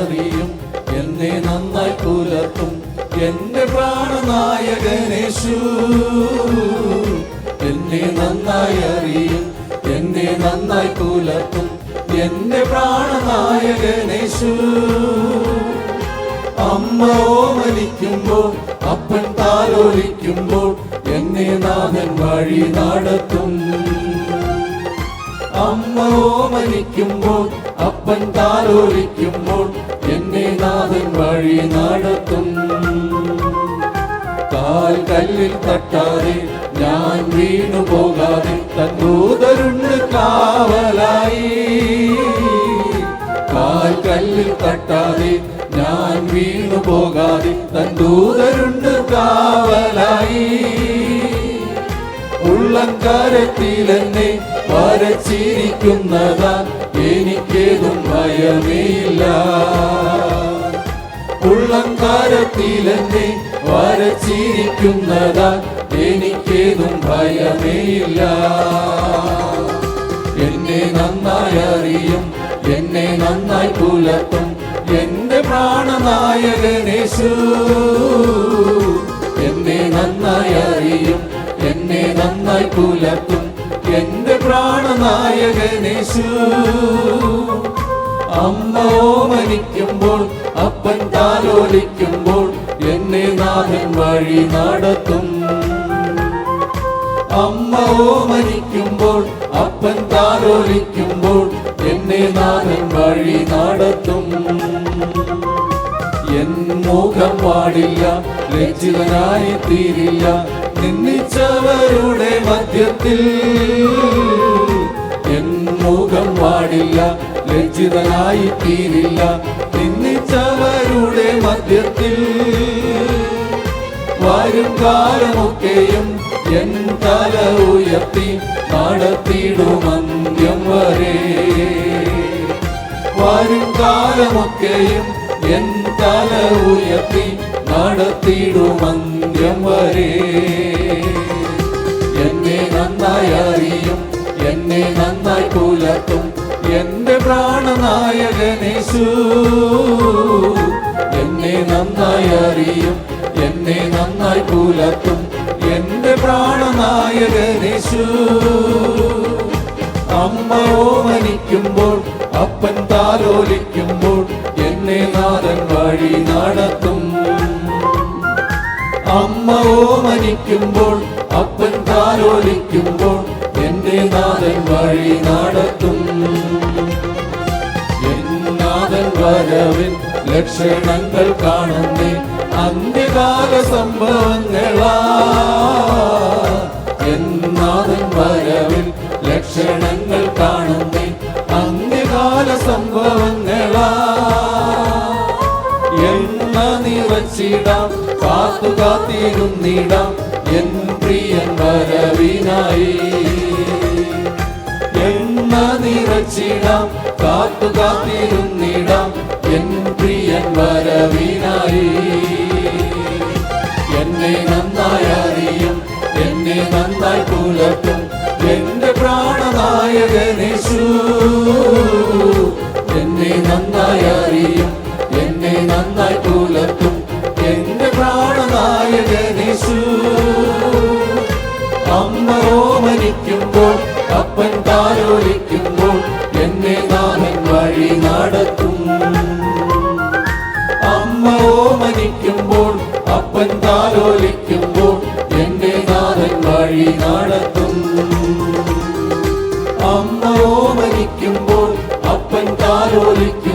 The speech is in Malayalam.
അറിയും എന്നെ നന്നായി പുലർത്തും. എന്റെ പ്രാണനായ ഗണേശു എന്നെ നന്നായി അറിയും എന്നെ നന്നായി പുലർത്തും. എന്റെ പ്രാണനായ ഗണേശു അമ്മ ഓമനിക്കുമ്പോൾ അപ്പൻ താലോലിക്കുമ്പോൾ എന്നെ നാഥൻ വഴി നടത്തും. അമ്മ ഓമനിക്കുമ്പോൾ അപ്പൻ താലോലിക്കുമ്പോൾ എന്നെ നാഥൻ വഴി നടത്തും. കാൽ കല്ലിൽ തട്ടാതെ ഞാൻ വീണു പോകാതെ തന്നൂതരുണ്ട് കാവലായി. കാൽ കല്ലിൽ തട്ടാതെ ഞാൻ വീണു പോകാതെ തന്തൂതരുണ്ട് കാവലായി. ഉള്ളങ്കാരത്തിൽ വരച്ചിരിക്കുന്നതാ എനിക്കേതും ഭയമേയില്ല ഉള്ളങ്കാരത്തിലെന്നെ വരച്ചിരിക്കുന്നതാ എനിക്കേതും ഭയമേയില്ല എന്നെ നന്നായി അറിയും എന്നെ നന്നായി പുലർത്തും എന്റെ പ്രാണനായകനേശു എന്നെ നന്നായി അറിയും എന്നെ നന്നായി പുലർത്തും എന്റെ പ്രാണനായകനേശു. അമ്മ ഓമനിക്കുമ്പോൾ അപ്പൻ താലോലിക്കുമ്പോൾ എന്നെ നാഥൻ വഴി നടത്തും. അമ്മ ഓമനിക്കുമ്പോൾ അപ്പൻ താലോലിക്കുമ്പോൾ എന്നെ നാഥൻ വഴി നടത്തും. എൻ മുഖം പാടില്ല ലജ്ജിതനായി തീരില്ല നിന്ദിച്ചവരുടെ മധ്യത്തിൽ എൻ മുഖം പാടില്ല ലജ്ജിതനായി തീരില്ല. നിന്ദിച്ചവരുടെ മധ്യത്തിൽ വരും കാലമൊക്കെയും എൻ തല ഉയർത്തി നടത്തിയിടുമന്ത്യം വരെ. വരും കാലമൊക്കെയും എൻ തല ഉയർത്തി നടത്തിയിടുമന്ത്യം വരെ എന്നെ നന്നായി അറിയും എന്നെ നന്നായി പുലർത്തും എന്റെ പ്രാണനായകനേശു എന്നെ നന്നായി അറിയും എന്നെ നന്നായി പുലർത്തും എന്റെ പ്രാണനായകനേശു അമ്മ ഓമനിക്കുമ്പോൾ അപ്പൻ താലോലിക്കുമ്പോൾ എന്നെ നാഥൻ വഴി നടത്തും. അമ്മ ഓമനിക്കുമ്പോൾ അപ്പൻ കാലോലിക്കുമ്പോൾ എന്റെ നാഥൻ വഴി നടത്തും. വരവിൻ ലക്ഷണങ്ങൾ കാണുന്നേ അന്ത്യകാല സംഭവങ്ങളാ. എന്നാഥൻ വരവിൽ ലക്ഷണങ്ങൾ കാണുന്നേ അന്ത്യകാല സംഭവങ്ങളാ. നിറച്ചിടാം കാത്തു കാത്തിരുന്നിടാം എൻ പ്രിയൻ വരവിനായി. എണ്ണ നിറച്ചിടാം. കാത്തു കാത്തിരുന്നിടാം എൻ പ്രിയൻ വരവിനായി. എന്നെ നന്നായി അറിയും. എന്നെ നന്നായി പുലർത്തും. എന്റെ പ്രാണനായകനേശു ഓമനിക്കുമ്പോൾ അപ്പൻ താലോലിക്കുമ്പോൾ എന്നെ നാഥൻ വഴി നടത്തും. അമ്മ ഓമനിക്കുമ്പോൾ അപ്പൻ താലോലിക്കുമ്പോൾ എന്നെ നാഥൻ വഴി നടത്തും. അമ്മ ഓമനിക്കുമ്പോൾ അപ്പൻ താലോലിക്കുമ്പോൾ